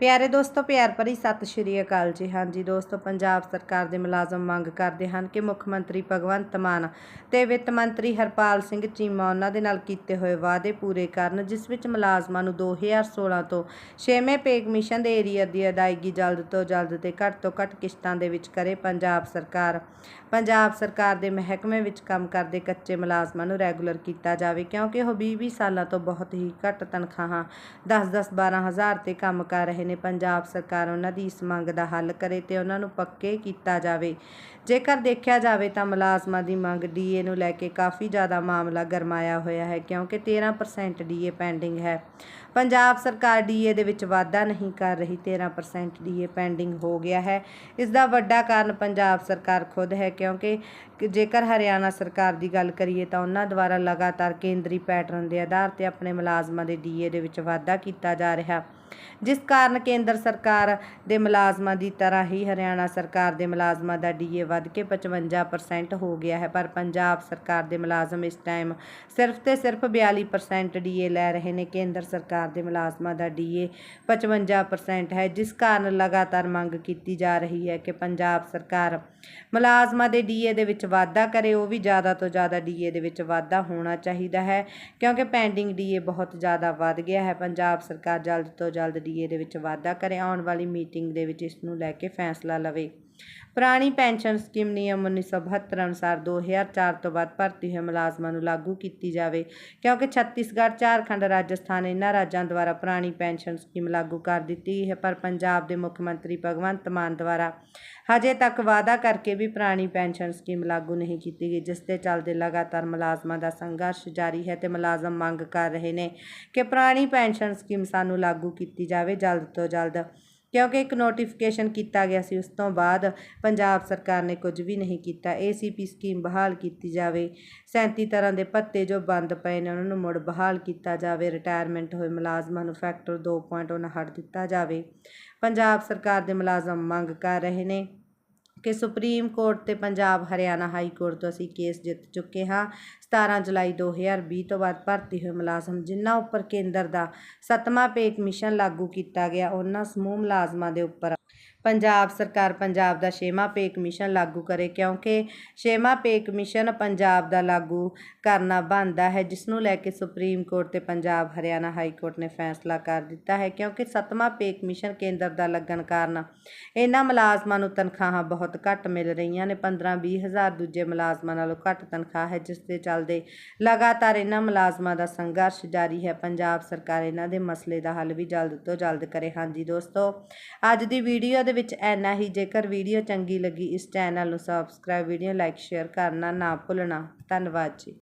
ਪਿਆਰੇ ਦੋਸਤੋ, ਪਿਆਰ ਭਰੀ ਸਤਿ ਸ਼੍ਰੀ ਅਕਾਲ ਜੀ। ਹਾਂਜੀ ਦੋਸਤੋ, ਪੰਜਾਬ ਸਰਕਾਰ ਦੇ ਮੁਲਾਜ਼ਮ ਮੰਗ ਕਰਦੇ ਹਨ ਕਿ ਮੁੱਖ ਮੰਤਰੀ ਭਗਵੰਤ ਮਾਨ ਤੇ ਵਿੱਤ ਮੰਤਰੀ ਹਰਪਾਲ ਸਿੰਘ ਚੀਮਾ ਉਹਨਾਂ ਦੇ ਨਾਲ ਕੀਤੇ ਹੋਏ ਵਾਅਦੇ ਪੂਰੇ ਕਰਨ, ਜਿਸ ਵਿੱਚ ਮੁਲਾਜ਼ਮਾਂ ਨੂੰ 2016 ਤੋਂ 6ਵੇਂ ਪੇ ਕਮਿਸ਼ਨ ਦੇ ਏਰੀਆ ਦੀ ਅਦਾਇਗੀ ਜਲਦ ਤੋਂ ਜਲਦ ਤੇ ਘੱਟ ਤੋਂ ਘੱਟ ਕਿਸ਼ਤਾਂ ਦੇ ਵਿੱਚ ਕਰੇ ਪੰਜਾਬ ਸਰਕਾਰ। ਪੰਜਾਬ ਸਰਕਾਰ ਦੇ ਮਹਿਕਮੇ ਵਿੱਚ ਕੰਮ ਕਰਦੇ ਕੱਚੇ ਮੁਲਾਜ਼ਮਾਂ ਨੂੰ ਰੈਗੂਲਰ ਕੀਤਾ ਜਾਵੇ, ਕਿਉਂਕਿ ਉਹ 20-20 ਸਾਲਾਂ ਤੋਂ ਬਹੁਤ ਹੀ ਘੱਟ ਤਨਖਾਹਾਂ 10-10 12000 ਤੇ ਕੰਮ ਕਰ ਰਹੇ ਨੇ ਪੰਜਾਬ ਸਰਕਾਰ ਉਹਨਾਂ ਦੀ ਇਸ ਮੰਗ ਦਾ ਹੱਲ ਕਰੇ ਤੇ ਉਹਨਾਂ ਨੂੰ ਪੱਕੇ ਕੀਤਾ ਜਾਵੇ। ਜੇਕਰ ਦੇਖਿਆ ਜਾਵੇ ਤਾਂ ਮੁਲਾਜ਼ਮਾਂ ਦੀ ਮੰਗ ਡੀਏ ਨੂੰ ਲੈ ਕੇ ਕਾਫੀ ਜ਼ਿਆਦਾ ਮਾਮਲਾ ਗਰਮਾਇਆ ਹੋਇਆ ਹੈ, ਕਿਉਂਕਿ 13% ਡੀਏ ਪੈਂਡਿੰਗ ਹੈ। ਪੰਜਾਬ ਸਰਕਾਰ ਡੀਏ ਦੇ ਵਿੱਚ ਵਾਧਾ ਨਹੀਂ ਕਰ ਰਹੀ 13% ਡੀਏ ਪੈਂਡਿੰਗ ਹੋ ਗਿਆ ਹੈ। ਇਸ ਦਾ ਵੱਡਾ ਕਾਰਨ ਪੰਜਾਬ ਸਰਕਾਰ ਖੁਦ ਹੈ, ਕਿਉਂਕਿ ਜੇਕਰ ਹਰਿਆਣਾ ਸਰਕਾਰ ਦੀ ਗੱਲ ਕਰੀਏ ਤਾਂ ਉਹਨਾਂ ਦੁਆਰਾ ਲਗਾਤਾਰ ਕੇਂਦਰੀ ਪੈਟਰਨ ਦੇ ਆਧਾਰ ਤੇ ਆਪਣੇ ਮੁਲਾਜ਼ਮਾਂ ਦੇ ਡੀਏ ਦੇ ਵਿੱਚ ਵਾਧਾ ਕੀਤਾ ਜਾ ਰਿਹਾ। ਜਿਸ ਕਾਰਨ ਕੇਂਦਰ ਸਰਕਾਰ ਦੇ ਮੁਲਾਜ਼ਮਾਂ ਦੀ ਤਰ੍ਹਾਂ ਹੀ ਹਰਿਆਣਾ ਸਰਕਾਰ ਦੇ ਮੁਲਾਜ਼ਮਾਂ ਦਾ ਡੀਏ ਵੱਧ ਕੇ 55% ਹੋ ਗਿਆ ਹੈ, ਪਰ ਪੰਜਾਬ ਸਰਕਾਰ ਦੇ ਮੁਲਾਜ਼ਮ ਇਸ ਟਾਈਮ ਸਿਰਫ ਤੇ ਸਿਰਫ 42% ਡੀਏ ਲੈ ਰਹੇ ਨੇ, ਕੇਂਦਰ ਸਰਕਾਰ ਦੇ ਮੁਲਾਜ਼ਮਾਂ ਦਾ ਡੀਏ 55% ਹੈ, ਜਿਸ ਕਾਰਨ ਲਗਾਤਾਰ ਮੰਗ ਕੀਤੀ ਜਾ ਰਹੀ ਹੈ ਕਿ ਪੰਜਾਬ ਸਰਕਾਰ ਮੁਲਾਜ਼ਮਾਂ ਦੇ ਡੀਏ ਦੇ ਵਿੱਚ ਵਾਧਾ ਕਰੇ, ਉਹ ਵੀ ਜ਼ਿਆਦਾ ਤੋਂ ਜ਼ਿਆਦਾ ਡੀਏ ਦੇ ਵਿੱਚ ਵਾਧਾ ਹੋਣਾ ਚਾਹੀਦਾ ਹੈ, ਕਿਉਂਕਿ ਪੈਂਡਿੰਗ ਡੀਏ ਬਹੁਤ ਜ਼ਿਆਦਾ ਵੱਧ ਗਿਆ ਹੈ, ਪੰਜਾਬ ਸਰਕਾਰ ਜਲਦ ਤੋਂ ਜਲਦ ਡੀਏ ਦੇ ਵਿੱਚ ਵਾਧਾ ਕਰੇ ਆਉਣ ਵਾਲੀ ਮੀਟਿੰਗ ਦੇ ਵਿੱਚ ਇਸ ਨੂੰ ਲੈ ਕੇ ਫੈਸਲਾ ਲਵੇ। ਪੁਰਾਣੀ ਪੈਨਸ਼ਨ ਸਕੀਮ ਨਿਯਮ 1972 ਅਨੁਸਾਰ 2004 ਤੋਂ ਬਾਅਦ ਭਰਤੀ ਹੋਏ ਮੁਲਾਜ਼ਮਾਂ ਨੂੰ ਲਾਗੂ ਕੀਤੀ ਜਾਵੇ, ਕਿਉਂਕਿ ਛੱਤੀਸਗੜ੍ਹ, ਝਾਰਖੰਡ ਰਾਜਸਥਾਨ ਇਹਨਾਂ ਰਾਜਾਂ ਦੁਆਰਾ ਪੁਰਾਣੀ ਪੈਨਸ਼ਨ ਸਕੀਮ ਲਾਗੂ ਕਰ ਦਿੱਤੀ ਗਈ ਹੈ, ਪਰ ਪੰਜਾਬ ਦੇ ਮੁੱਖ ਮੰਤਰੀ ਭਗਵੰਤ ਮਾਨ ਦੁਆਰਾ ਹਜੇ ਤੱਕ ਵਾਅਦਾ ਕਰਕੇ ਵੀ ਪੁਰਾਣੀ ਪੈਨਸ਼ਨ ਸਕੀਮ ਲਾਗੂ ਨਹੀਂ ਕੀਤੀ ਗਈ, ਜਿਸ ਦੇ ਚੱਲਦੇ ਲਗਾਤਾਰ ਮੁਲਾਜ਼ਮਾਂ ਦਾ ਸੰਘਰਸ਼ ਜਾਰੀ ਹੈ ਤੇ ਮੁਲਾਜ਼ਮ ਮੰਗ ਕਰ ਰਹੇ ਨੇ ਕਿ ਪੁਰਾਣੀ ਪੈਨਸ਼ਨ ਸਕੀਮ ਸਾਨੂੰ ਲਾਗੂ ਕੀਤੀ ਜਾਵੇ ਜਲਦ ਤੋਂ ਜਲਦ। ਕਿਉਂਕਿ ਇੱਕ ਨੋਟੀਫਿਕੇਸ਼ਨ ਕੀਤਾ ਗਿਆ ਸੀ, ਉਸ ਤੋਂ ਬਾਅਦ ਪੰਜਾਬ ਸਰਕਾਰ ਨੇ ਕੁਝ ਵੀ ਨਹੀਂ ਕੀਤਾ। ਏਸੀਪੀ ਸਕੀਮ ਬਹਾਲ ਕੀਤੀ ਜਾਵੇ। 37 ਤਰ੍ਹਾਂ ਦੇ ਭੱਤੇ ਜੋ ਬੰਦ ਪਏ ਨੇ, ਉਹਨਾਂ ਨੂੰ ਮੁੜ ਬਹਾਲ ਕੀਤਾ ਜਾਵੇ। ਰਿਟਾਇਰਮੈਂਟ ਹੋਏ ਮੁਲਾਜ਼ਮਾਂ ਨੂੰ ਫੈਕਟਰ 2.59 ਦਿੱਤਾ ਜਾਵੇ। ਪੰਜਾਬ ਸਰਕਾਰ ਦੇ ਮੁਲਾਜ਼ਮ ਮੰਗ ਕਰ ਰਹੇ ਨੇ। ਕਿ ਸੁਪਰੀਮ ਕੋਰਟ ਤੇ ਪੰਜਾਬ ਹਰਿਆਣਾ ਹਾਈ ਕੋਰਟ ਤੋਂ ਅਸੀਂ ਕੇਸ ਜਿੱਤ ਚੁੱਕੇ ਹਾਂ। 17 ਜੁਲਾਈ 2020 ਤੋਂ ਬਾਅਦ ਭਰਤੀ ਹੋਏ ਮੁਲਾਜ਼ਮ ਜਿਨ੍ਹਾਂ ਉੱਪਰ ਕੇਂਦਰ ਦਾ ਸੱਤਵਾਂ ਪੇ ਕਮਿਸ਼ਨ ਲਾਗੂ ਕੀਤਾ ਗਿਆ, ਉਹਨਾਂ ਸਮੂਹ ਮੁਲਾਜ਼ਮਾਂ ਦੇ ਉੱਪਰ ਪੰਜਾਬ ਸਰਕਾਰ ਪੰਜਾਬ ਦਾ ਛੇਵਾਂ ਪੇ ਕਮਿਸ਼ਨ ਲਾਗੂ ਕਰੇ ਕਿਉਂਕਿ ਛੇਵਾਂ ਪੇ ਕਮਿਸ਼ਨ ਪੰਜਾਬ ਦਾ ਲਾਗੂ ਕਰਨਾ ਬਣਦਾ ਹੈ ਜਿਸ ਨੂੰ ਲੈ ਕੇ ਸੁਪਰੀਮ ਕੋਰਟ ਤੇ ਪੰਜਾਬ ਹਰਿਆਣਾ ਹਾਈ ਕੋਰਟ ਨੇ ਫੈਸਲਾ ਕਰ ਦਿੱਤਾ ਹੈ ਕਿਉਂਕਿ ਸੱਤਵਾਂ ਪੇ ਕਮਿਸ਼ਨ ਕੇਂਦਰ ਦਾ ਲੱਗਣ ਕਾਰਨ ਇਹਨਾਂ ਮੁਲਾਜ਼ਮਾਂ ਨੂੰ ਤਨਖਾਹਾਂ ਬਹੁਤ ਘੱਟ ਮਿਲ ਰਹੀਆਂ ਨੇ 15-20 ਹਜ਼ਾਰ ਦੂਜੇ ਮੁਲਾਜ਼ਮਾਂ ਨਾਲੋਂ ਘੱਟ ਤਨਖਾਹ ਹੈ, ਜਿਸ ਦੇ ਚੱਲਦੇ ਲਗਾਤਾਰ ਇਹਨਾਂ ਮੁਲਾਜ਼ਮਾਂ ਦਾ ਸੰਘਰਸ਼ ਜਾਰੀ ਹੈ। ਪੰਜਾਬ ਸਰਕਾਰ ਇਹਨਾਂ ਦੇ ਮਸਲੇ ਦਾ ਹੱਲ ਵੀ ਜਲਦ ਤੋਂ ਜਲਦ ਕਰੇ। ਹਾਂਜੀ ਦੋਸਤੋ, ਅੱਜ ਦੀ ਵੀਡੀਓ ਵੀਡੀਓ ਦੇ ਵਿੱਚ ਐਨਾ ਹੀ। ਜੇਕਰ ਵੀਡੀਓ ਚੰਗੀ ਲੱਗੀ, ਇਸ ਚੈਨਲ ਨੂੰ ਸਬਸਕ੍ਰਾਈਬ ਵੀਡੀਓ ਲਾਈਕ ਸ਼ੇਅਰ ਕਰਨਾ ਨਾ ਭੁੱਲਣਾ। ਧੰਨਵਾਦ ਜੀ।